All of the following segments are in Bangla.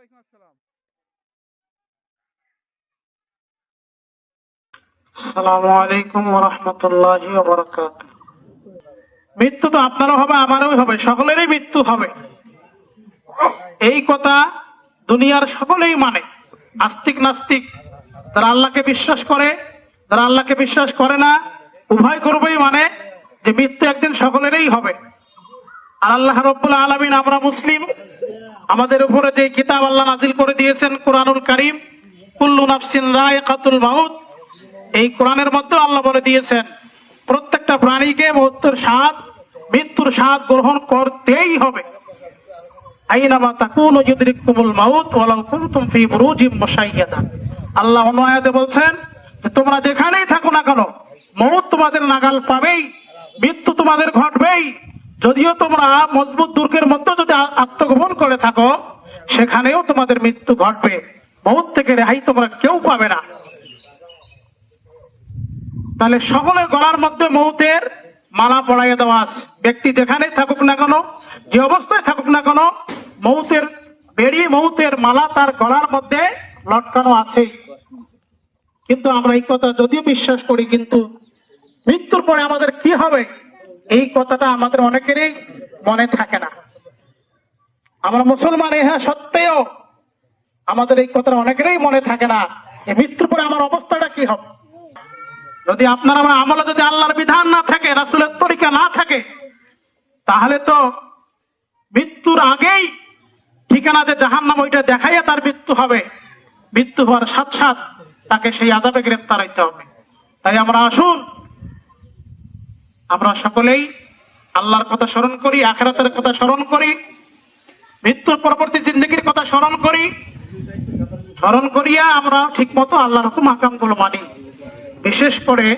ওয়ালাইকুম আসসালাম। আসসালামু আলাইকুম রহমতুল্লাহ বরকাত মৃত্যু তো আপনারও হবে, আমারও হবে, সকলেরই মৃত্যু হবে। এই কথা দুনিয়ার সকলেই মানে। আস্তিক নাস্তিক, যারা আল্লাহকে বিশ্বাস করে, যারা আল্লাহকে বিশ্বাস করে না, উভয় করবেই মানে যে মৃত্যু একদিন সকলেরই হবে। আর আল্লাহ রব্বুল আলমিন আমরা মুসলিম আমাদের উপরে যে কিতাব আল্লাহ নাজিল করে দিয়েছেন কোরআনুল করিম, কুল্লু এই কোরআনের মধ্যে আল্লাহ বলে দিয়েছেন, প্রত্যেকটা প্রাণীকে মৃত্যুর স্বাদ মৃত্যুর স্বাদ গ্রহণ করতেই হবে। আল্লাহ বলছেন তোমরা যেখানেই থাকো না কেন মৌত তোমাদের নাগাল পাবেই, মৃত্যু তোমাদের ঘটবেই। যদিও তোমরা মজবুত দুর্গের মধ্যে যদি আত্মগোপন থাকো, সেখানেও তোমাদের মৃত্যু ঘটবে। মৌত থেকে রেহাই তোমরা কেউ পাবে না। তাহলে সকলের গলার মধ্যে মৌতের মালা পড়াইয়া দেওয়া আছে। ব্যক্তি যেখানেই থাকুক না কেন, যে অবস্থায় থাকুক না কেন, মৌতের বেড়ি, মৌতের মালা তার গলার মধ্যে লটকানো আছেই। কিন্তু আমরা এই কথা যদিও বিশ্বাস করি, কিন্তু মৃত্যুর পরে আমাদের কি হবে? এই কথাটা আমাদের অনেকেরই মনে থাকে না। আমরা মুসলমান হ্যাঁ সত্ত্বেও আমাদের এই কথাটা অনেকেরই মনে থাকে না যে মৃত্যুর পরে আমার অবস্থাটা কি হবে? যদি আপনার আমার আমলে যদি আল্লাহর বিধান না থাকে, রাসুলের তরিকা না থাকে, তাহলে তো মৃত্যুর আগেই ঠিকানা যে জাহান নাম ওইটা দেখাইয়া তার মৃত্যু হবে। মৃত্যু হওয়ার সাথ সাথ তাকে সেই আদাবে গ্রেপ্তার হইতে হবে। তাই আমরা আসুন, আমরা সকলেই আল্লাহর কথা স্মরণ করি, আখেরাতের কথা স্মরণ করি মৃত্যুর পরবর্তী জিন্দগির কথা স্মরণ করি। স্মরণ করিয়া আমরা ঠিক মতো আল্লাহর হুকুম আকামগুলো মানি। বিশেষ করে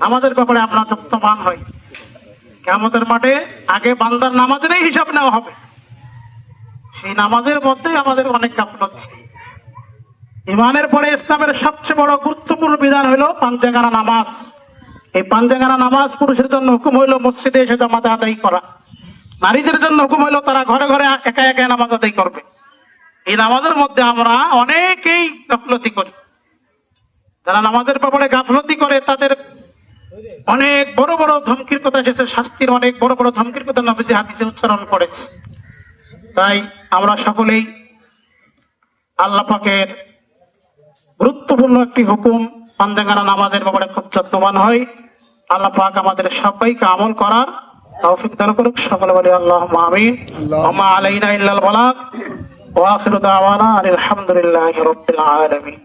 আমাদের ব্যাপারে আমরা যত্নবান হই। আমাদের মাঠে আগে বান্দার নামাজেরই হিসাব নেওয়া হবে। সেই নামাজের মধ্যে আমাদের অনেক গাফলতি ইমানের পরে ইসলামের সবচেয়ে বড় গুরুত্বপূর্ণ বিধান হলো পাঞ্জাগানা নামাজ। এই পাঞ্জাগানা নামাজ পুরুষের জন্য হুকুম হইল মসজিদে এসে জামাতে আদায় করা। নারীদের জন্য হুকুম হইল তারা ঘরে ঘরে একা একা নামাজ আদায় করবে। এই নামাজের মধ্যে আমরা অনেকেই গাফলতি করি। যারা নামাজের ব্যাপারে গাফলতি করে, তাদের অনেক বড় বড় ধমকির কথা এসেছে, শাস্তির অনেক বড় বড় ধমকির কথা নবীজি হাদিসে উচ্চারণ করেছে। তাই আমরা সকলেই আল্লাহ পাকের গুরুত্বপূর্ণ একটি হুকুম পান্দাঙ্গানা নামাজের ব্যাপারে খুব যত্নবান হয় আল্লাহ পাক আমাদের সবাইকে আমল করার তৌফিক দান করুক সকলে বলি আল্লাহ আমিন আমা আলাইনা ইল্লাল বালাগ ওয়া আখিরু দাওয়ানা আলহামদুলিল্লাহি রাব্বিল আলামিন